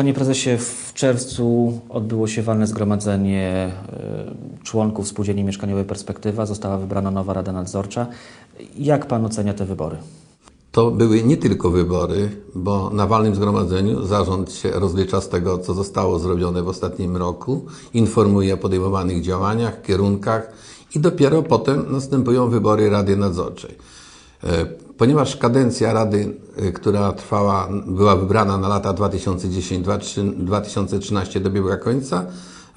Panie prezesie, w czerwcu odbyło się walne zgromadzenie y, członków Spółdzielni Mieszkaniowej Perspektywa. Została wybrana nowa Rada Nadzorcza. Jak pan ocenia te wybory? To były nie tylko wybory, bo na walnym zgromadzeniu zarząd się rozlicza z tego, co zostało zrobione w ostatnim roku, informuje o podejmowanych działaniach, kierunkach i dopiero potem następują wybory Rady Nadzorczej. Ponieważ kadencja Rady, e, która trwała, była wybrana na lata 2010-2013 dobiegła końca,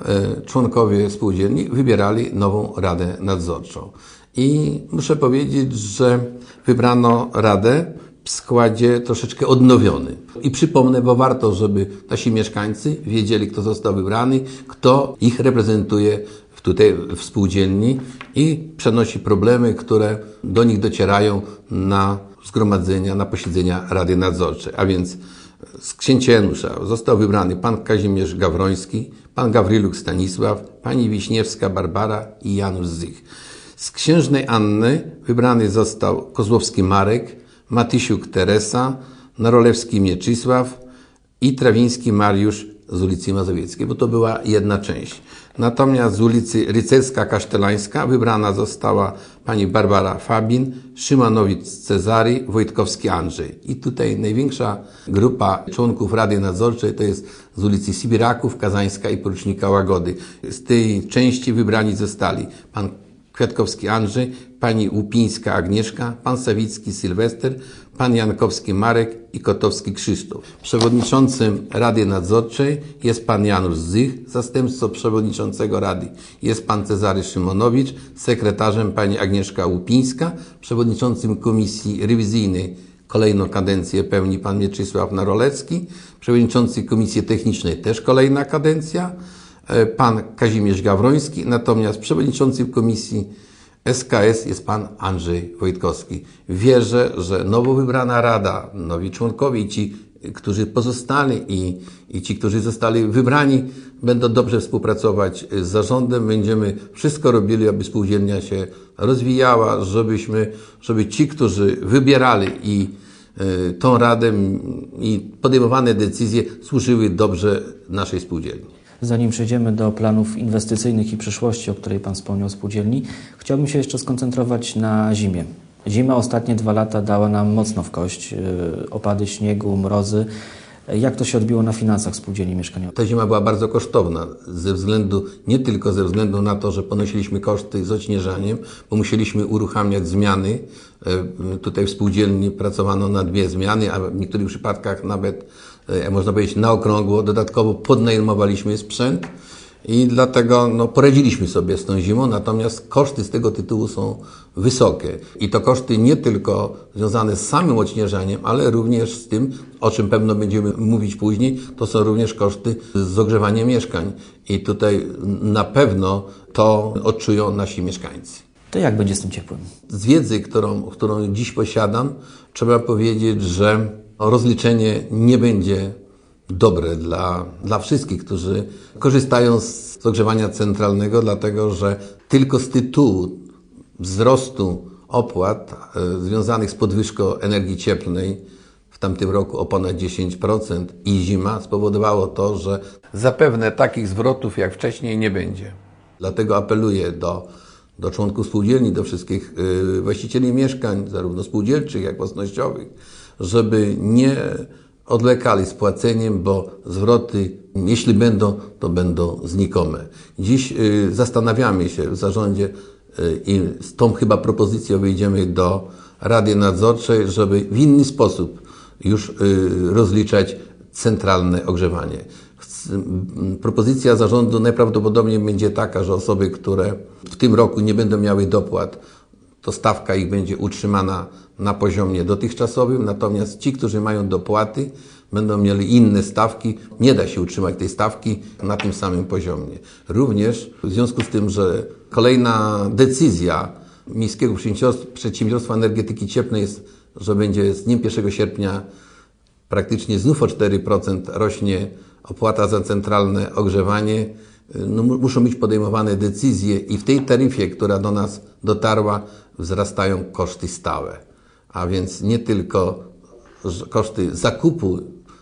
e, członkowie spółdzielni wybierali nową Radę Nadzorczą. I muszę powiedzieć, że wybrano Radę w składzie troszeczkę odnowiony. I przypomnę, bo warto, żeby nasi mieszkańcy wiedzieli, kto został wybrany, kto ich reprezentuje tutaj w spółdzielni i przenosi problemy, które do nich docierają na zgromadzenia, na posiedzenia Rady Nadzorczej. A więc z księcia Janusza został wybrany pan Kazimierz Gawroński, pan Gawryluk Stanisław, pani Wiśniewska Barbara i Janusz Zych. Z księżnej Anny wybrany został Kozłowski Marek, Matysiuk Teresa, Narolewski Mieczysław i Trawiński Mariusz z ulicy Mazowieckiej, bo to była jedna część. Natomiast z ulicy Rycerska-Kasztelańska wybrana została pani Barbara Fabin, Szymanowicz Cezary, Wojtkowski Andrzej. I tutaj największa grupa członków Rady Nadzorczej to jest z ulicy Sibiraków, Kazańska i Porucznika Łagody. Z tej części wybrani zostali pan Kwiatkowski Andrzej, pani Łupińska Agnieszka, pan Sawicki Sylwester, pan Jankowski Marek i Kotowski Krzysztof. Przewodniczącym Rady Nadzorczej jest pan Janusz Zych, zastępcą przewodniczącego Rady jest pan Cezary Szymonowicz, sekretarzem pani Agnieszka Łupińska, przewodniczącym Komisji Rewizyjnej Kolejną kadencję pełni pan Mieczysław Narolecki, przewodniczący Komisji Technicznej też kolejna kadencja, e, pan Kazimierz Gawroński, natomiast przewodniczącym Komisji SKS jest pan Andrzej Wojtkowski. Wierzę, że nowo wybrana Rada, nowi członkowie i ci, którzy pozostali i, i ci, którzy zostali wybrani, będą dobrze współpracować z zarządem. Będziemy wszystko robili, aby spółdzielnia się rozwijała, żebyśmy, żeby ci, którzy wybierali i y, tą radę i podejmowane decyzje służyły dobrze naszej spółdzielni. Zanim przejdziemy do planów inwestycyjnych i przyszłości, o której Pan wspomniał spółdzielni, chciałbym się jeszcze skoncentrować na zimie. Zima ostatnie dwa lata dała nam mocno w kość. yy, Opady śniegu, mrozy. Jak to się odbiło na finansach spółdzielni mieszkaniowej? Ta zima była bardzo kosztowna, ze względu, nie tylko ze względu na to, że ponosiliśmy koszty z odśnieżaniem, bo musieliśmy uruchamiać zmiany. E, Tutaj w spółdzielni pracowano na dwie zmiany, a w niektórych przypadkach nawet, e, można powiedzieć, na okrągło. Dodatkowo podnajmowaliśmy sprzęt i dlatego no, poradziliśmy sobie z tą zimą, natomiast koszty z tego tytułu są wysokie. I to koszty nie tylko związane z samym odśnieżaniem, ale również z tym, o czym pewno będziemy mówić później, to są również koszty z ogrzewaniem mieszkań. I tutaj na pewno to odczują nasi mieszkańcy. To jak będzie z tym ciepłem? Z wiedzy, którą, którą dziś posiadam, trzeba powiedzieć, że rozliczenie nie będzie dobre dla, dla wszystkich, którzy korzystają z z ogrzewania centralnego, dlatego że tylko z tytułu wzrostu opłat e, związanych z podwyżką energii cieplnej w tamtym roku o ponad 10% i zima spowodowało to, że zapewne takich zwrotów jak wcześniej nie będzie. Dlatego apeluję do, do członków spółdzielni, do wszystkich y, właścicieli mieszkań, zarówno spółdzielczych, jak własnościowych, żeby nie odlekali z płaceniem, bo zwroty, jeśli będą, to będą znikome. Dziś y, zastanawiamy się w zarządzie y, i z tą chyba propozycją wyjdziemy do Rady Nadzorczej, żeby w inny sposób już y, rozliczać centralne ogrzewanie. Propozycja zarządu najprawdopodobniej będzie taka, że osoby, które w tym roku nie będą miały dopłat, to stawka ich będzie utrzymana na poziomie dotychczasowym, natomiast ci, którzy mają dopłaty, będą mieli inne stawki. Nie da się utrzymać tej stawki na tym samym poziomie. Również w związku z tym, że kolejna decyzja Miejskiego Przedsiębiorstwa- Energetyki Cieplnej jest, że będzie z dniem 1 sierpnia praktycznie znów o 4% rośnie opłata za centralne ogrzewanie. No, mu- muszą być podejmowane decyzje i w tej taryfie, która do nas dotarła, wzrastają koszty stałe. A więc nie tylko koszty zakupu,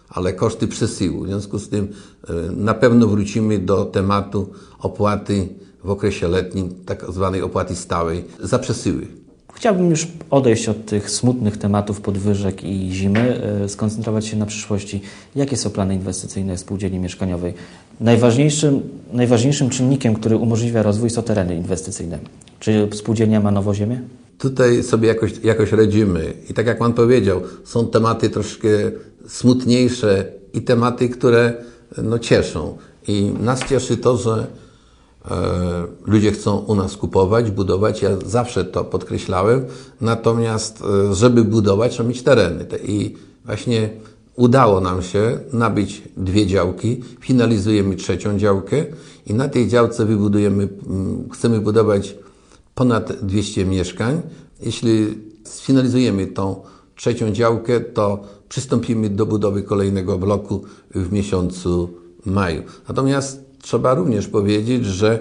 ale koszty przesyłu. W związku z tym e, na pewno wrócimy do tematu opłaty w okresie letnim, tak zwanej opłaty stałej za przesyły. Chciałbym już odejść od tych smutnych tematów podwyżek i zimy, e, skoncentrować się na przyszłości. Jakie są plany inwestycyjne spółdzielni mieszkaniowej? Najważniejszym, najważniejszym czynnikiem, który umożliwia rozwój są tereny inwestycyjne. Czy spółdzielnia ma nowo ziemię? Tutaj sobie jakoś, jakoś radzimy. I tak jak Pan powiedział, są tematy troszkę smutniejsze i tematy, które no, cieszą. I nas cieszy to, że ludzie chcą u nas kupować, budować. Ja zawsze to podkreślałem. Natomiast, e, żeby budować, trzeba mieć tereny. I właśnie udało nam się nabyć dwie działki. Finalizujemy trzecią działkę i na tej działce wybudujemy, chcemy budować ponad 200 mieszkań. Jeśli sfinalizujemy tą trzecią działkę, to przystąpimy do budowy kolejnego bloku w miesiącu maju. Natomiast trzeba również powiedzieć, że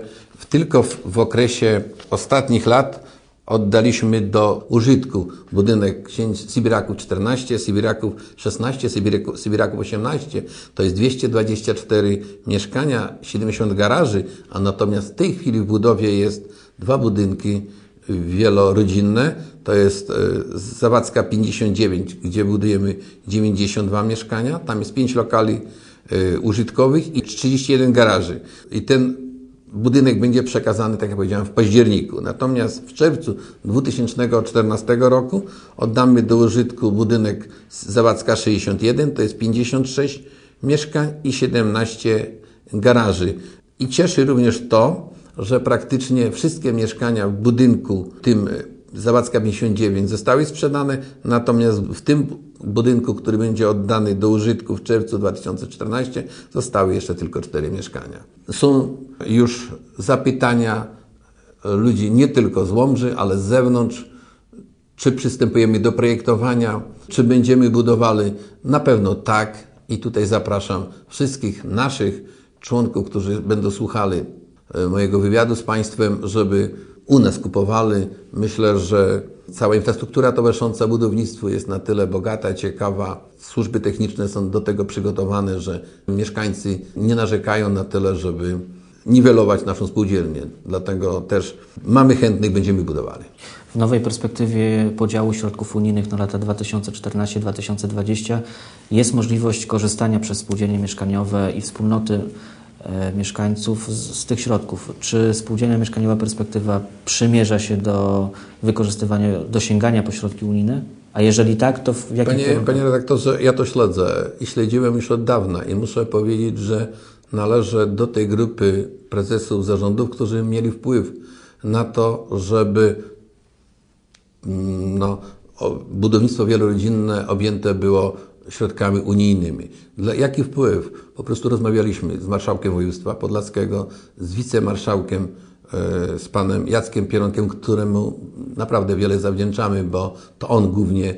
tylko w, w okresie ostatnich lat oddaliśmy do użytku budynek księć Sybiraków 14, Sybiraków 16, Sybiraków, Sybiraków 18. To jest 224 mieszkania, 70 garaży, a natomiast w tej chwili w budowie jest dwa budynki wielorodzinne. To jest e, Zawadzka 59, gdzie budujemy 92 mieszkania. Tam jest 5 lokali użytkowych i 31 garaży. I ten budynek będzie przekazany, tak jak powiedziałem, w październiku. Natomiast w czerwcu 2014 roku oddamy do użytku budynek Zawadzka 61, to jest 56 mieszkań i 17 garaży. I cieszy również to, że praktycznie wszystkie mieszkania w budynku tym Zawadzka 59 zostały sprzedane, natomiast w tym budynku, który będzie oddany do użytku w czerwcu 2014, zostały jeszcze tylko cztery mieszkania. Są już zapytania ludzi nie tylko z Łomży, ale z zewnątrz, czy przystępujemy do projektowania, czy będziemy budowali. Na pewno tak i tutaj zapraszam wszystkich naszych członków, którzy będą słuchali E, mojego wywiadu z Państwem, żeby u nas kupowali. Myślę, że cała infrastruktura towarzysząca budownictwu jest na tyle bogata, ciekawa. Służby techniczne są do tego przygotowane, że mieszkańcy nie narzekają na tyle, żeby niwelować naszą spółdzielnię. Dlatego też mamy chętnych, będziemy budowali. W nowej perspektywie podziału środków unijnych na lata 2014-2020 jest możliwość korzystania przez spółdzielnie mieszkaniowe i wspólnoty mieszkańców z, z, tych środków. Czy spółdzielnia mieszkaniowa perspektywa przymierza się do wykorzystywania, do sięgania po środki unijne? A jeżeli tak, to w jakim panie, kierunku? Panie redaktorze, ja to śledzę i śledziłem już od dawna i muszę powiedzieć, że należę do tej grupy prezesów zarządów, którzy mieli wpływ na to, żeby mm, no, budownictwo wielorodzinne objęte było środkami unijnymi. Dla, jaki wpływ? Po prostu rozmawialiśmy z marszałkiem województwa podlaskiego, z wicemarszałkiem, e, z panem Jackiem Pieronkiem, któremu naprawdę wiele zawdzięczamy, bo to on głównie e,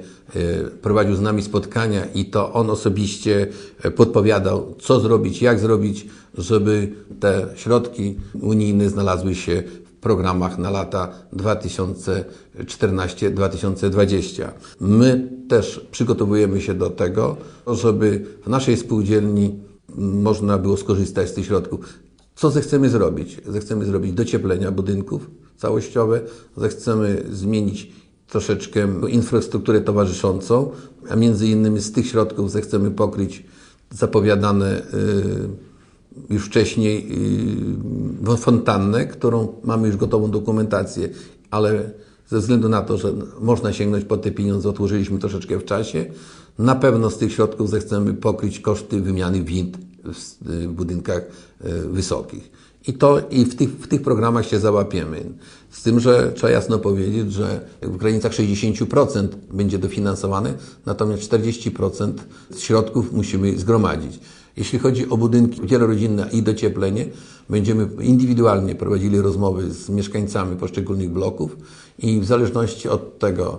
prowadził z nami spotkania i to on osobiście e, podpowiadał, co zrobić, jak zrobić, żeby te środki unijne znalazły się programach na lata 2014-2020. My też przygotowujemy się do tego, żeby w naszej spółdzielni można było skorzystać z tych środków. Co zechcemy zrobić? Zechcemy zrobić docieplenia budynków całościowe, zechcemy zmienić troszeczkę infrastrukturę towarzyszącą, a między innymi z tych środków zechcemy pokryć zapowiadane yy, już wcześniej yy, fontannę, którą mamy już gotową dokumentację, ale ze względu na to, że można sięgnąć po te pieniądze, odłożyliśmy troszeczkę w czasie. Na pewno z tych środków zechcemy pokryć koszty wymiany wind w budynkach yy, wysokich. I to i w tych, w tych programach się załapiemy. Z tym, że trzeba jasno powiedzieć, że w granicach 60% będzie dofinansowane, natomiast 40% środków musimy zgromadzić. Jeśli chodzi o budynki wielorodzinne i docieplenie, będziemy indywidualnie prowadzili rozmowy z mieszkańcami poszczególnych bloków i w zależności od tego,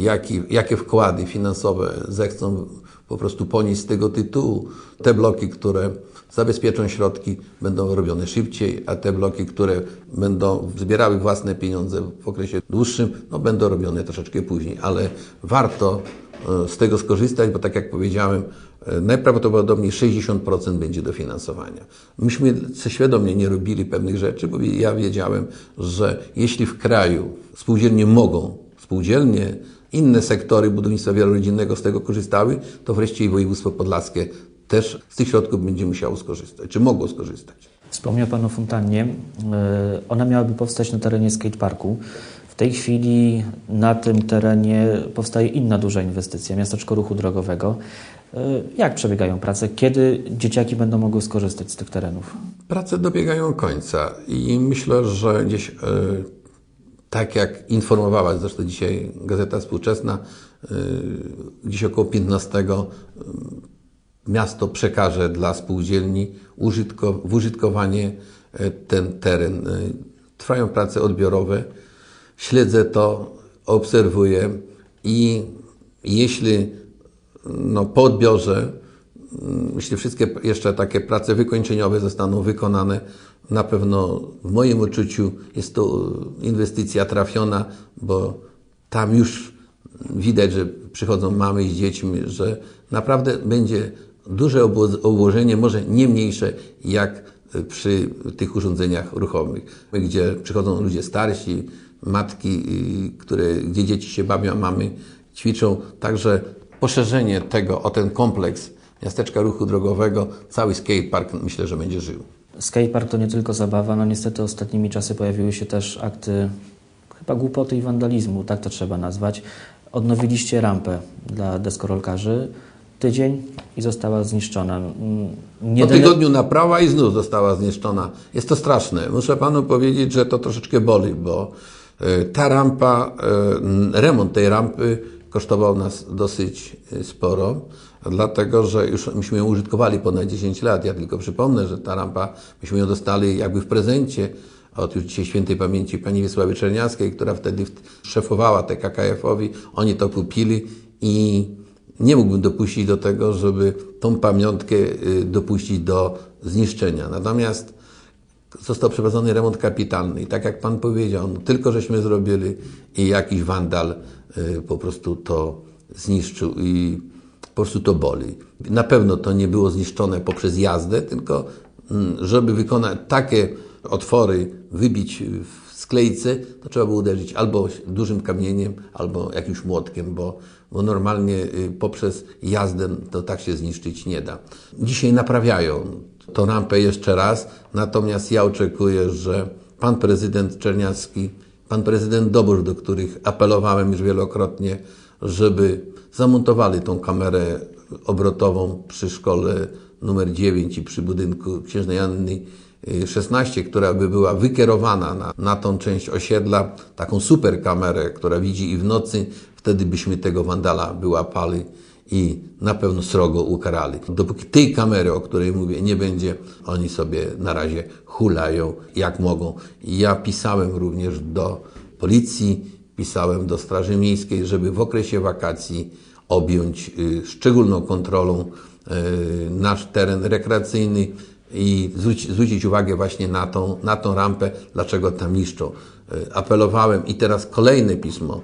jaki, jakie wkłady finansowe zechcą po prostu ponieść z tego tytułu. Te bloki, które zabezpieczą środki, będą robione szybciej, a te bloki, które będą zbierały własne pieniądze w okresie dłuższym, no będą robione troszeczkę później, ale warto e, z tego skorzystać, bo tak jak powiedziałem, najprawdopodobniej 60% będzie dofinansowania. Myśmy świadomie nie robili pewnych rzeczy, bo ja wiedziałem, że jeśli w kraju spółdzielnie mogą, spółdzielnie, inne sektory budownictwa wielorodzinnego z tego korzystały, to wreszcie i województwo podlaskie też z tych środków będzie musiało skorzystać, czy mogło skorzystać. Wspomniał Pan o fontannie. E, ona miałaby powstać na terenie skateparku. W tej chwili na tym terenie powstaje inna duża inwestycja, miasteczko ruchu drogowego. E, jak przebiegają prace? Kiedy dzieciaki będą mogły skorzystać z tych terenów? Prace dobiegają końca i myślę, że gdzieś e, tak jak informowała zresztą dzisiaj Gazeta Współczesna, gdzieś około 15 miasto przekaże dla spółdzielni użytko, w użytkowanie e, ten teren. E, trwają prace odbiorowe, śledzę to, obserwuję i jeśli no, po odbiorze, mm, jeśli wszystkie jeszcze takie prace wykończeniowe zostaną wykonane, na pewno w moim odczuciu jest to inwestycja trafiona, bo tam już widać, że przychodzą mamy z dziećmi, że naprawdę będzie duże obłożenie, może nie mniejsze jak przy tych urządzeniach ruchomych, gdzie przychodzą ludzie starsi, matki, które, gdzie dzieci się bawią, mamy ćwiczą. Także poszerzenie tego o ten kompleks miasteczka ruchu drogowego, cały skatepark myślę, że będzie żył. Skatepark to nie tylko zabawa, no niestety ostatnimi czasy pojawiły się też akty chyba głupoty i wandalizmu, tak to trzeba nazwać. Odnowiliście rampę dla deskorolkarzy tydzień i została zniszczona. Mm, nie po tygodniu naprawa i znów została zniszczona. Jest to straszne. Muszę Panu powiedzieć, że to troszeczkę boli, bo e, ta rampa, e, remont tej rampy kosztował nas dosyć e, sporo, dlatego że już myśmy ją użytkowali ponad 10 lat. Ja tylko przypomnę, że ta rampa, myśmy ją dostali jakby w prezencie od już dzisiaj świętej pamięci pani Wiesławy Czerniackiej, która wtedy szefowała TKKF-owi. Oni to kupili i nie mógłbym dopuścić do tego, żeby tą pamiątkę y, dopuścić do zniszczenia. Natomiast został przeprowadzony remont kapitalny i tak jak Pan powiedział, no tylko żeśmy zrobili i jakiś wandal y, po prostu to zniszczył i po prostu to boli. Na pewno to nie było zniszczone poprzez jazdę, tylko mm, żeby wykonać takie otwory, wybić w sklejce, to trzeba było uderzyć albo dużym kamieniem, albo jakimś młotkiem, bo bo normalnie y, poprzez jazdę to tak się zniszczyć nie da. Dzisiaj naprawiają tą rampę jeszcze raz, natomiast ja oczekuję, że pan prezydent Czerniacki, pan prezydent Dobór, do których apelowałem już wielokrotnie, żeby zamontowali tą kamerę obrotową przy szkole numer 9 i przy budynku Księżnej Anny 16, y, która by była wykierowana na, na tą część osiedla, taką super kamerę, która widzi i w nocy, Wtedy byśmy tego wandala wyłapali i na pewno srogo ukarali. Dopóki tej kamery, o której mówię, nie będzie, oni sobie na razie hulają jak mogą. Ja pisałem również do policji, pisałem do Straży Miejskiej, żeby w okresie wakacji objąć y, szczególną kontrolą y, nasz teren rekreacyjny i zwrócić, uwagę właśnie na tą, na tą rampę, dlaczego tam niszczą. Y, apelowałem i teraz kolejne pismo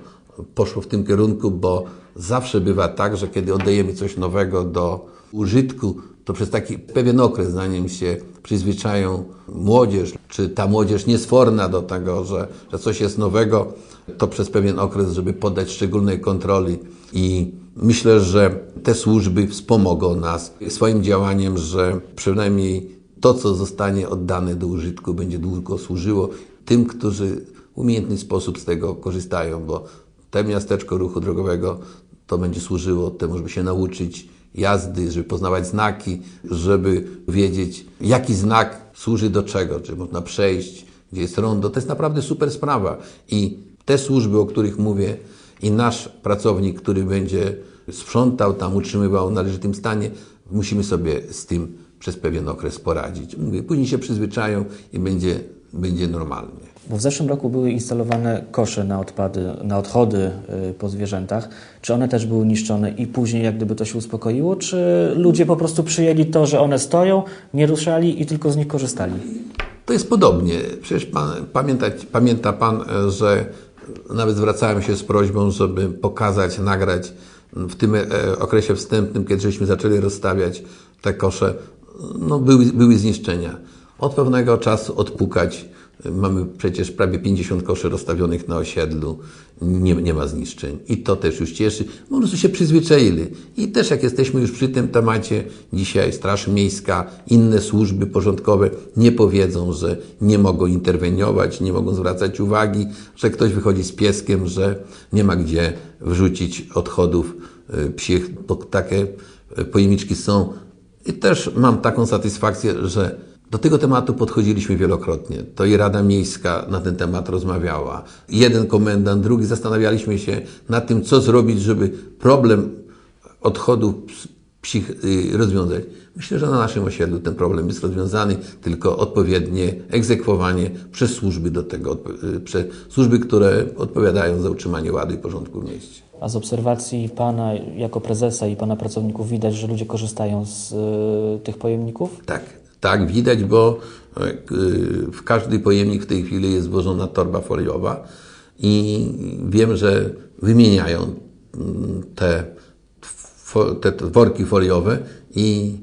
poszło w tym kierunku, bo zawsze bywa tak, że kiedy oddajemy coś nowego do użytku, to przez taki pewien okres, zanim się przyzwyczają młodzież, czy ta młodzież niesforna do tego, że, że coś jest nowego, to przez pewien okres, żeby poddać szczególnej kontroli. I myślę, że te służby wspomogą nas swoim działaniem, że przynajmniej to, co zostanie oddane do użytku, będzie długo służyło tym, którzy w umiejętny sposób z tego korzystają, bo te miasteczko ruchu drogowego to będzie służyło temu, żeby się nauczyć jazdy, żeby poznawać znaki, żeby wiedzieć, jaki znak służy do czego, czy można przejść, gdzie jest rondo. To jest naprawdę super sprawa. I te służby, o których mówię, i nasz pracownik, który będzie sprzątał tam, utrzymywał w należytym stanie, musimy sobie z tym przez pewien okres poradzić. Później się przyzwyczają i będzie będzie normalnie. Bo w zeszłym roku były instalowane kosze na odpady, na odchody y, po zwierzętach. Czy one też były niszczone i później jak gdyby to się uspokoiło? Czy ludzie po prostu przyjęli to, że one stoją, nie ruszali i tylko z nich korzystali? To jest podobnie. Przecież pan, pamiętać, pamięta Pan, e, że nawet zwracałem się z prośbą, żeby pokazać, nagrać w tym e, okresie wstępnym, kiedy żeśmy zaczęli rozstawiać te kosze, no były, były zniszczenia. Od pewnego czasu odpukać. Mamy przecież prawie 50 koszy rozstawionych na osiedlu. Nie, nie ma zniszczeń. I to też już cieszy. Po prostu się przyzwyczaili. I też jak jesteśmy już przy tym temacie, dzisiaj Straż Miejska, inne służby porządkowe nie powiedzą, że nie mogą interweniować, nie mogą zwracać uwagi, że ktoś wychodzi z pieskiem, że nie ma gdzie wrzucić odchodów y, psich, bo takie y, pojemniczki są. I też mam taką satysfakcję, że do tego tematu podchodziliśmy wielokrotnie. To i Rada Miejska na ten temat rozmawiała. Jeden komendant, drugi zastanawialiśmy się nad tym, co zrobić, żeby problem odchodów psich y, rozwiązać. Myślę, że na naszym osiedlu ten problem jest rozwiązany, tylko odpowiednie egzekwowanie przez służby do tego, y, przez służby, które odpowiadają za utrzymanie ładu i porządku w mieście. A z obserwacji Pana jako prezesa i Pana pracowników widać, że ludzie korzystają z y, tych pojemników? Tak, tak, widać, bo e, w każdy pojemnik w tej chwili jest włożona torba foliowa i wiem, że wymieniają mm, te, te worki foliowe i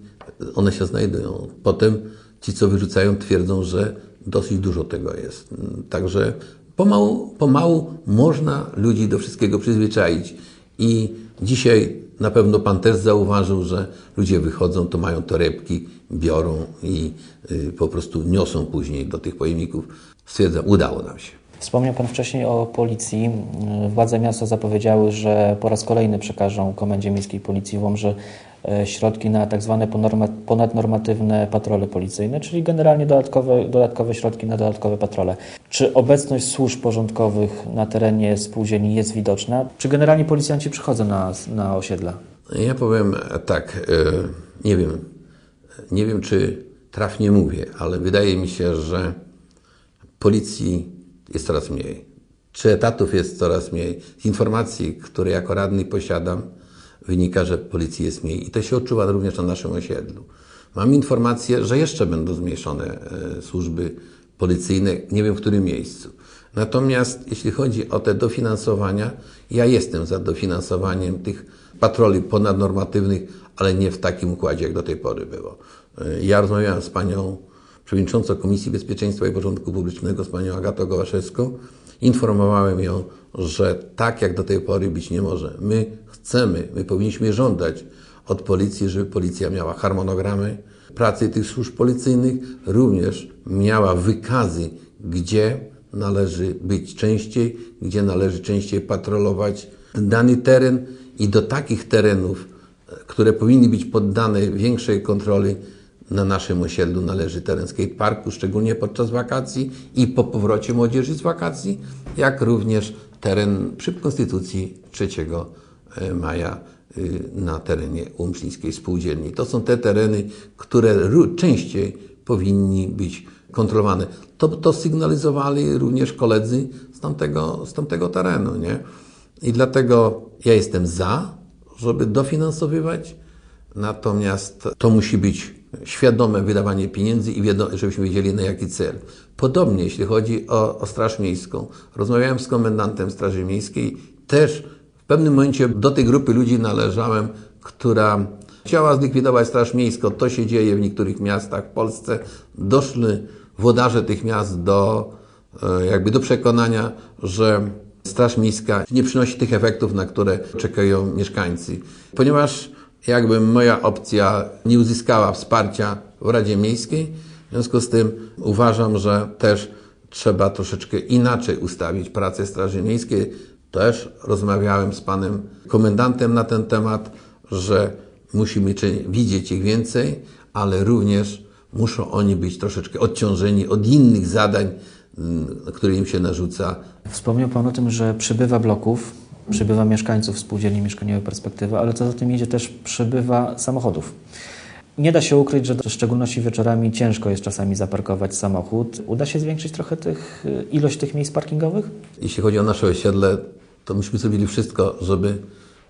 one się znajdują. Potem ci, co wyrzucają, twierdzą, że dosyć dużo tego jest. Także pomału, pomału można ludzi do wszystkiego przyzwyczaić. I dzisiaj na pewno Pan też zauważył, że ludzie wychodzą, to mają torebki, biorą i y, po prostu niosą później do tych pojemników. Stwierdzam, udało nam się. Wspomniał Pan wcześniej o policji. Władze miasta zapowiedziały, że po raz kolejny przekażą Komendzie Miejskiej Policji w Łomży e, środki na tak zwane ponadnormatywne patrole policyjne, czyli generalnie dodatkowe, dodatkowe środki na dodatkowe patrole. Czy obecność służb porządkowych na terenie spółdzielni jest widoczna? Czy generalnie policjanci przychodzą na, na osiedla? Ja powiem tak, nie wiem, nie wiem czy trafnie mówię, ale wydaje mi się, że policji jest coraz mniej. Czy etatów jest coraz mniej? Z informacji, które jako radny posiadam, wynika, że policji jest mniej i to się odczuwa również na naszym osiedlu. Mam informację, że jeszcze będą zmniejszone e, służby policyjne, nie wiem w którym miejscu. Natomiast jeśli chodzi o te dofinansowania, ja jestem za dofinansowaniem tych patroli ponadnormatywnych, ale nie w takim układzie, jak do tej pory było. E, ja rozmawiałem z panią przewodniczącą Komisji Bezpieczeństwa i Porządku Publicznego, z panią Agatą Gołaszewską. Informowałem ją, że tak jak do tej pory być nie może. My chcemy, my powinniśmy żądać od policji, żeby policja miała harmonogramy pracy tych służb policyjnych, również miała wykazy, gdzie należy być częściej, gdzie należy częściej patrolować dany teren i do takich terenów, które powinny być poddane większej kontroli, na naszym osiedlu należy teren skateparku, szczególnie podczas wakacji i po powrocie młodzieży z wakacji, jak również teren przy Konstytucji 3 e, maja e, na terenie Łomżyńskiej Spółdzielni. To są te tereny, które częściej powinni być kontrolowane. To, to sygnalizowali również koledzy z tamtego, z tamtego terenu. Nie? I dlatego ja jestem za, żeby dofinansowywać, natomiast to musi być świadome wydawanie pieniędzy i żebyśmy wiedzieli na jaki cel. Podobnie jeśli chodzi o, o Straż Miejską. Rozmawiałem z komendantem Straży Miejskiej, też w pewnym momencie do tej grupy ludzi należałem, która chciała zlikwidować Straż Miejską. To się dzieje w niektórych miastach w Polsce. Doszli włodarze tych miast do, e, jakby do przekonania, że Straż Miejska nie przynosi tych efektów, na które czekają mieszkańcy. Ponieważ jakby moja opcja nie uzyskała wsparcia w Radzie Miejskiej. W związku z tym uważam, że też trzeba troszeczkę inaczej ustawić pracę Straży Miejskiej. Też rozmawiałem z panem komendantem na ten temat, że musimy widzieć ich więcej, ale również muszą oni być troszeczkę odciążeni od innych zadań, mm, które im się narzuca. Wspomniał Pan o tym, że przybywa bloków przybywa mieszkańców spółdzielni mieszkaniowej perspektywy, ale co za tym idzie też przybywa samochodów. Nie da się ukryć, że w szczególności wieczorami ciężko jest czasami zaparkować samochód. Uda się zwiększyć trochę tych, y, ilość tych miejsc parkingowych? Jeśli chodzi o nasze osiedle, to myśmy zrobili wszystko, żeby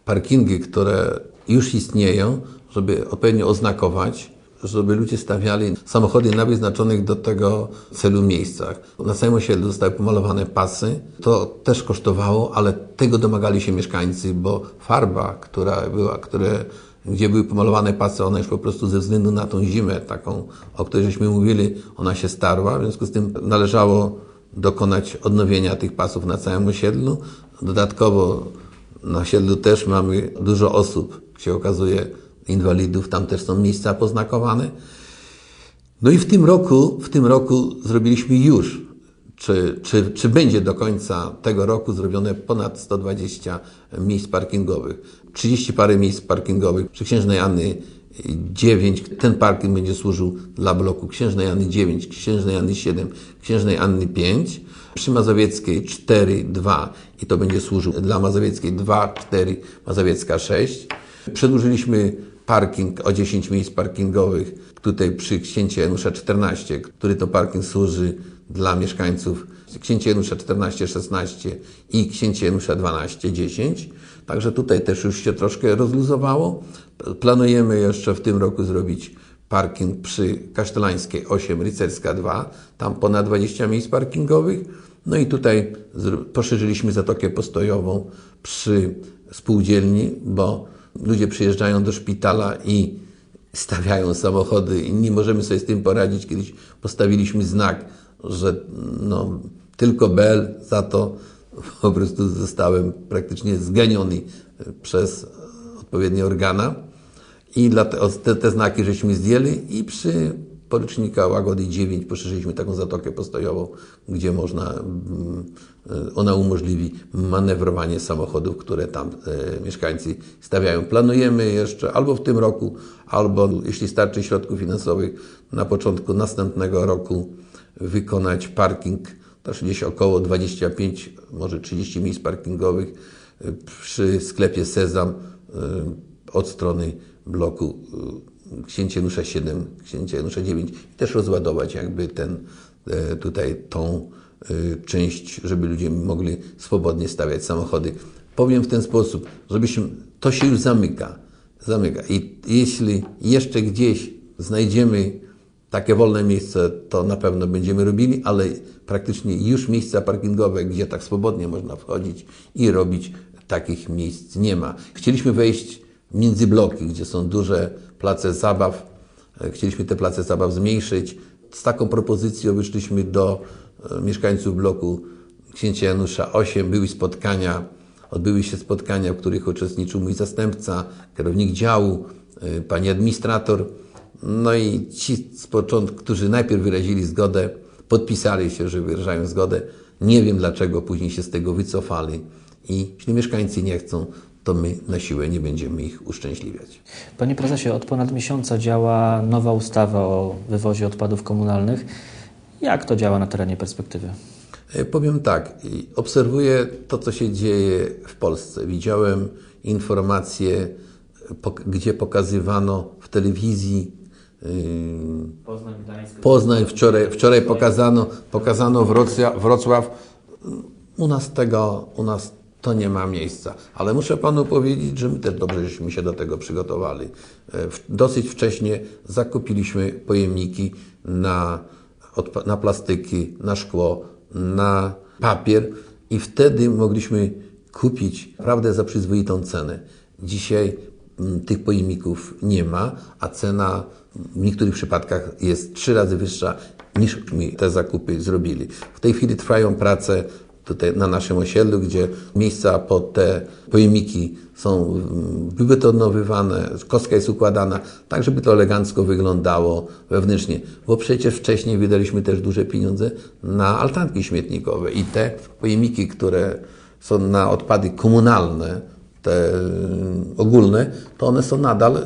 parkingi, które już istnieją, żeby odpowiednio oznakować, żeby ludzie stawiali samochody na wyznaczonych do tego celu miejscach. Na samym osiedlu zostały pomalowane pasy. To też kosztowało, ale tego domagali się mieszkańcy, bo farba, która była, które, gdzie były pomalowane pasy, ona już po prostu ze względu na tą zimę taką, o której żeśmy mówili, ona się starła. W związku z tym należało dokonać odnowienia tych pasów na całym osiedlu. Dodatkowo na osiedlu też mamy dużo osób, się okazuje, inwalidów, tam też są miejsca poznakowane. No i w tym roku, w tym roku zrobiliśmy już, czy, czy, czy będzie do końca tego roku zrobione ponad 120 miejsc parkingowych. 30 parę miejsc parkingowych przy Księżnej Anny 9. Ten parking będzie służył dla bloku Księżnej Anny 9, Księżnej Anny 7, Księżnej Anny 5. Przy Mazowieckiej 4, 2 i to będzie służył dla Mazowieckiej 2, 4, Mazowiecka 6. Przedłużyliśmy parking o 10 miejsc parkingowych tutaj przy Księcia Janusza 14, który to parking służy dla mieszkańców Księcia Janusza 14, 16 i Księcia Janusza 12, 10. Także tutaj też już się troszkę rozluzowało. Planujemy jeszcze w tym roku zrobić parking przy Kasztelańskiej 8, Rycerska 2, tam ponad 20 miejsc parkingowych. No i tutaj poszerzyliśmy zatokę postojową przy spółdzielni, bo ludzie przyjeżdżają do szpitala i stawiają samochody i nie możemy sobie z tym poradzić. Kiedyś postawiliśmy znak, że no, tylko Bel, za to po prostu zostałem praktycznie zganiony przez odpowiednie organa. I dla te, te znaki żeśmy zdjęli i przy porucznika Łagody 9 poszerzyliśmy taką zatokę postojową, gdzie można, mm, ona umożliwi manewrowanie samochodów, które tam e, mieszkańcy stawiają. Planujemy jeszcze albo w tym roku, albo jeśli starczy środków finansowych, na początku następnego roku wykonać parking, też gdzieś około 25, może 30 miejsc parkingowych e, przy sklepie Sezam od strony bloku księcia Janusza 7, księcia Janusza 9 i też rozładować jakby ten, e, tutaj tą e, część, żeby ludzie mogli swobodnie stawiać samochody. Powiem w ten sposób, żebyśmy, to się już zamyka, zamyka i jeśli jeszcze gdzieś znajdziemy takie wolne miejsce, to na pewno będziemy robili, ale praktycznie już miejsca parkingowe, gdzie tak swobodnie można wchodzić i robić, takich miejsc nie ma. Chcieliśmy wejść między bloki, gdzie są duże place zabaw. E, chcieliśmy te place zabaw zmniejszyć. Z taką propozycją wyszliśmy do e, mieszkańców bloku księcia Janusza 8. Były spotkania, odbyły się spotkania, w których uczestniczył mój zastępca, kierownik działu, e, pani administrator. No i ci z początku, którzy najpierw wyrazili zgodę, podpisali się, że wyrażają zgodę. Nie wiem dlaczego później się z tego wycofali. I jeśli mieszkańcy nie chcą, to my na siłę nie będziemy ich uszczęśliwiać. Panie prezesie, od ponad miesiąca działa nowa ustawa o wywozie odpadów komunalnych. Jak to działa na terenie perspektywy? E, powiem tak, obserwuję to, co się dzieje w Polsce. Widziałem informacje, gdzie pokazywano w telewizji Poznań, Gdańsk, Poznań wczoraj, wczoraj pokazano, pokazano Wrocław, Wrocław. U nas tego, u nas to nie ma miejsca. Ale muszę Panu powiedzieć, że my też dobrze żeśmy się do tego przygotowali. E, dosyć wcześnie zakupiliśmy pojemniki na, na plastyki, na szkło, na papier i wtedy mogliśmy kupić prawdę za przyzwoitą cenę. Dzisiaj tych pojemników nie ma, a cena w niektórych przypadkach jest trzy razy wyższa niż mi te zakupy zrobili. W tej chwili trwają prace tutaj na naszym osiedlu, gdzie miejsca pod te pojemniki są mm, wybetonowywane, kostka jest układana, tak żeby to elegancko wyglądało wewnętrznie. Bo przecież wcześniej wydaliśmy też duże pieniądze na altanki śmietnikowe i te pojemniki, które są na odpady komunalne, te mm, ogólne, to one są nadal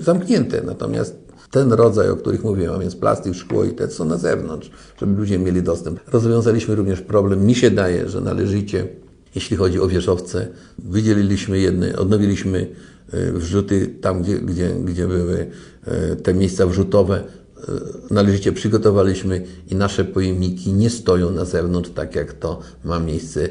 zamknięte. Natomiast ten rodzaj, o których mówiłem, a więc plastik, szkło i te są na zewnątrz, żeby ludzie mieli dostęp. Rozwiązaliśmy również problem, mi się daje, że należycie, jeśli chodzi o wieżowce, wydzieliliśmy jedne, odnowiliśmy y, wrzuty tam, gdzie, gdzie, gdzie były y, te miejsca wrzutowe, y, należycie przygotowaliśmy i nasze pojemniki nie stoją na zewnątrz, tak jak to ma miejsce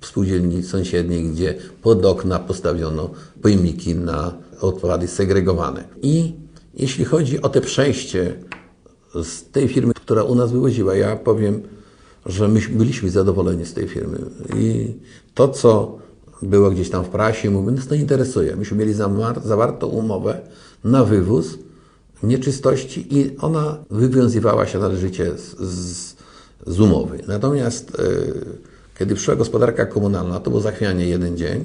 w spółdzielni sąsiedniej, gdzie pod okna postawiono pojemniki na odpady segregowane. I jeśli chodzi o te przejście z tej firmy, która u nas wywoziła, ja powiem, że my byliśmy zadowoleni z tej firmy. I to, co było gdzieś tam w prasie, mówię, nas to interesuje. Myśmy mieli zawartą umowę na wywóz nieczystości i ona wywiązywała się należycie z, z, z umowy. Natomiast yy, kiedy przyszła gospodarka komunalna, to było zachwianie jeden dzień,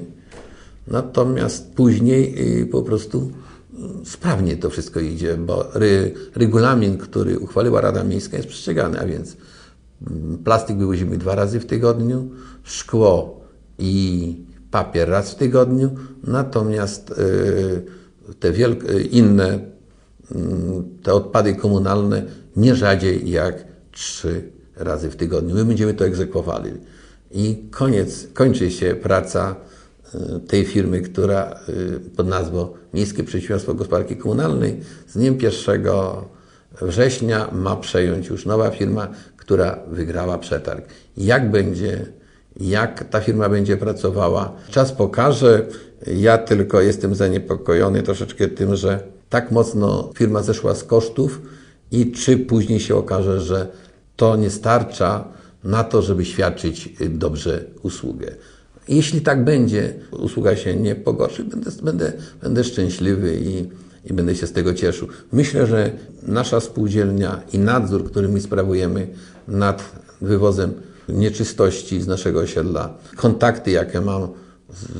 natomiast później yy, po prostu sprawnie to wszystko idzie, bo ry, regulamin, który uchwaliła Rada Miejska jest przestrzegany, a więc mm, plastik wywozimy dwa razy w tygodniu, szkło i papier raz w tygodniu, natomiast y, te wielkie, inne mm, te odpady komunalne nie rzadziej jak trzy razy w tygodniu. My będziemy to egzekwowali. I koniec, kończy się praca Y, tej firmy, która y, pod nazwą Miejskie Przedsiębiorstwo Gospodarki Komunalnej z dniem 1 września ma przejąć już nowa firma, która wygrała przetarg. Jak będzie, jak ta firma będzie pracowała, czas pokaże. Ja tylko jestem zaniepokojony troszeczkę tym, że tak mocno firma zeszła z kosztów i czy później się okaże, że to nie starcza na to, żeby świadczyć dobrze usługę. Jeśli tak będzie, usługa się nie pogorszy, będę, będę, będę szczęśliwy i, i będę się z tego cieszył. Myślę, że nasza spółdzielnia i nadzór, który my sprawujemy nad wywozem nieczystości z naszego osiedla, kontakty, jakie mam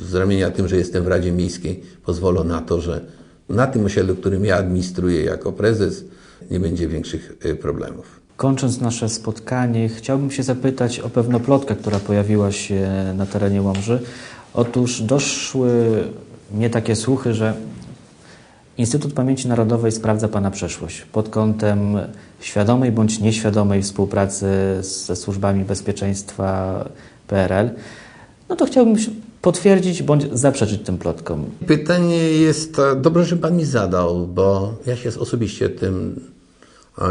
z, ramienia tym, że jestem w Radzie Miejskiej, pozwolą na to, że na tym osiedlu, którym ja administruję jako prezes, nie będzie większych y, problemów. Kończąc nasze spotkanie, chciałbym się zapytać o pewną plotkę, która pojawiła się na terenie Łomży. Otóż doszły mnie takie słuchy, że Instytut Pamięci Narodowej sprawdza Pana przeszłość pod kątem świadomej bądź nieświadomej współpracy ze służbami bezpieczeństwa PRL. No to chciałbym potwierdzić bądź zaprzeczyć tym plotkom. Pytanie jest dobrze, że Pan mi zadał, bo ja się osobiście tym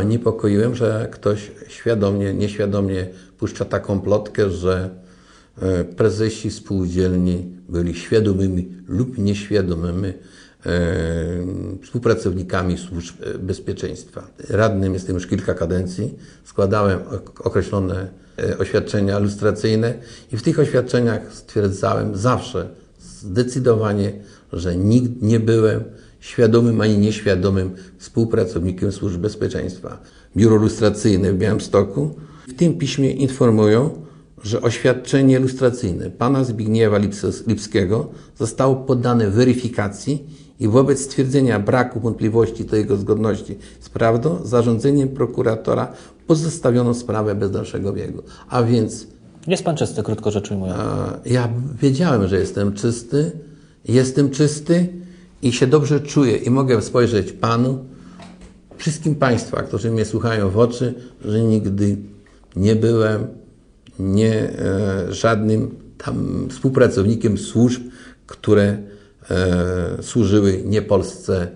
niepokoiłem, że ktoś świadomie, nieświadomie puszcza taką plotkę, że e, prezesi spółdzielni byli świadomymi lub nieświadomymi e, współpracownikami służb e, bezpieczeństwa. Radnym jestem już kilka kadencji, składałem określone oświadczenia lustracyjne i w tych oświadczeniach stwierdzałem zawsze zdecydowanie, że nigdy nie byłem świadomym ani nieświadomym współpracownikiem służb bezpieczeństwa. Biuro Lustracyjne w Białymstoku w tym piśmie informują, że oświadczenie lustracyjne pana Zbigniewa Lipskiego zostało poddane weryfikacji i wobec stwierdzenia braku wątpliwości do jego zgodności z prawdą, zarządzeniem prokuratora pozostawiono sprawę bez dalszego biegu. A więc. Jest pan czysty, krótko rzecz ujmując. Ja wiedziałem, że jestem czysty. Jestem czysty i się dobrze czuję i mogę spojrzeć Panu, wszystkim Państwa, którzy mnie słuchają w oczy, że nigdy nie byłem nie e, żadnym tam współpracownikiem służb, które e, służyły nie Polsce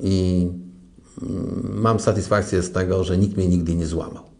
i mm, mam satysfakcję z tego, że nikt mnie nigdy nie złamał.